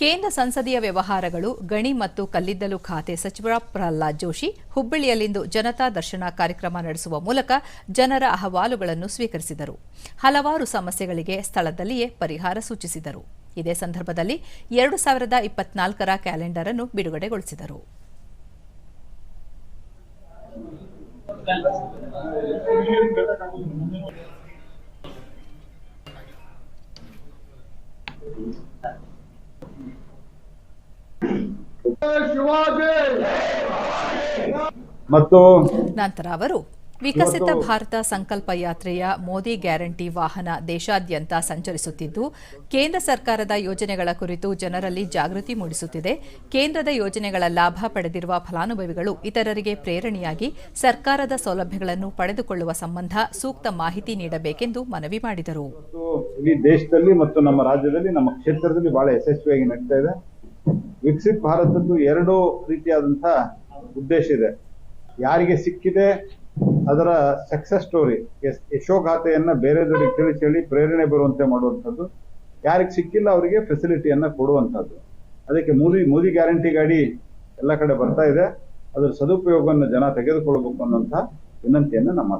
ಕೇಂದ್ರ ಸಂಸದೀಯ ವ್ಯವಹಾರಗಳು, ಗಣಿ ಮತ್ತು ಕಲ್ಲಿದ್ದಲು ಖಾತೆ ಸಚಿವ ಪ್ರಹ್ಲಾದ್ ಜೋಶಿ ಹುಬ್ಬಳ್ಳಿಯಲ್ಲಿಂದು ಜನತಾ ದರ್ಶನ ಕಾರ್ಯಕ್ರಮ ನಡೆಸುವ ಮೂಲಕ ಜನರ ಅಹವಾಲುಗಳನ್ನು ಸ್ವೀಕರಿಸಿದರು. ಹಲವಾರು ಸಮಸ್ಯೆಗಳಿಗೆ ಸ್ಥಳದಲ್ಲಿಯೇ ಪರಿಹಾರ ಸೂಚಿಸಿದರು. ಇದೇ ಸಂದರ್ಭದಲ್ಲಿ ಎರಡು ಸಾವಿರದ ಇಪ್ಪತ್ನಾಲ್ಕರ ಕ್ಯಾಲೆಂಡರ್ ಅನ್ನು ಬಿಡುಗಡೆಗೊಳಿಸಿದರು. ಮತ್ತು ನಂತರ ಅವರು ವಿಕಸಿತ ಭಾರತ ಸಂಕಲ್ಪ ಯಾತ್ರೆಯ ಮೋದಿ ಗ್ಯಾರಂಟಿ ವಾಹನ ದೇಶಾದ್ಯಂತ ಸಂಚರಿಸುತ್ತಿದ್ದು ಕೇಂದ್ರ ಸರ್ಕಾರದ ಯೋಜನೆಗಳ ಕುರಿತು ಜನರಲ್ಲಿ ಜಾಗೃತಿ ಮೂಡಿಸುತ್ತಿದೆ. ಕೇಂದ್ರದ ಯೋಜನೆಗಳ ಲಾಭ ಪಡೆದಿರುವ ಫಲಾನುಭವಿಗಳು ಇತರರಿಗೆ ಪ್ರೇರಣೆಯಾಗಿ ಸರ್ಕಾರದ ಸೌಲಭ್ಯಗಳನ್ನು ಪಡೆದುಕೊಳ್ಳುವ ಸಂಬಂಧ ಸೂಕ್ತ ಮಾಹಿತಿ ನೀಡಬೇಕೆಂದು ಮನವಿ ಮಾಡಿದರು. ಇಡೀ ದೇಶದಲ್ಲಿ ಮತ್ತು ನಮ್ಮ ರಾಜ್ಯದಲ್ಲಿ ನಮ್ಮ ಕ್ಷೇತ್ರದಲ್ಲಿ ಬಹಳ ಯಶಸ್ವಿಯಾಗಿ ನಡೀತಾ ಇದೆ. ವಿಕಸಿತ್ ಭಾರತದ್ದು ಎರಡು ರೀತಿಯಾದಂತಹ ಉದ್ದೇಶ ಇದೆ. ಯಾರಿಗೆ ಸಿಕ್ಕಿದೆ ಅದರ ಸಕ್ಸಸ್ ಸ್ಟೋರಿ ಯಶೋಗಾಥೆಯನ್ನ ಬೇರೆದವರಿಗೆ ತಿಳಿಸಿ ಹೇಳಿ ಪ್ರೇರಣೆ ಬರುವಂತೆ ಮಾಡುವಂಥದ್ದು. ಯಾರಿಗೆ ಸಿಕ್ಕಿಲ್ಲ ಅವರಿಗೆ ಫೆಸಿಲಿಟಿಯನ್ನ ಕೊಡುವಂಥದ್ದು. ಅದಕ್ಕೆ ಮೋದಿ ಮೋದಿ ಗ್ಯಾರಂಟಿ ಗಾಡಿ ಎಲ್ಲ ಕಡೆ ಬರ್ತಾ ಇದೆ. ಅದರ ಸದುಪಯೋಗವನ್ನು ಜನ ತೆಗೆದುಕೊಳ್ಬೇಕು ಅನ್ನುವಂಥ ವಿನಂತಿಯನ್ನು ನಮ್ಮ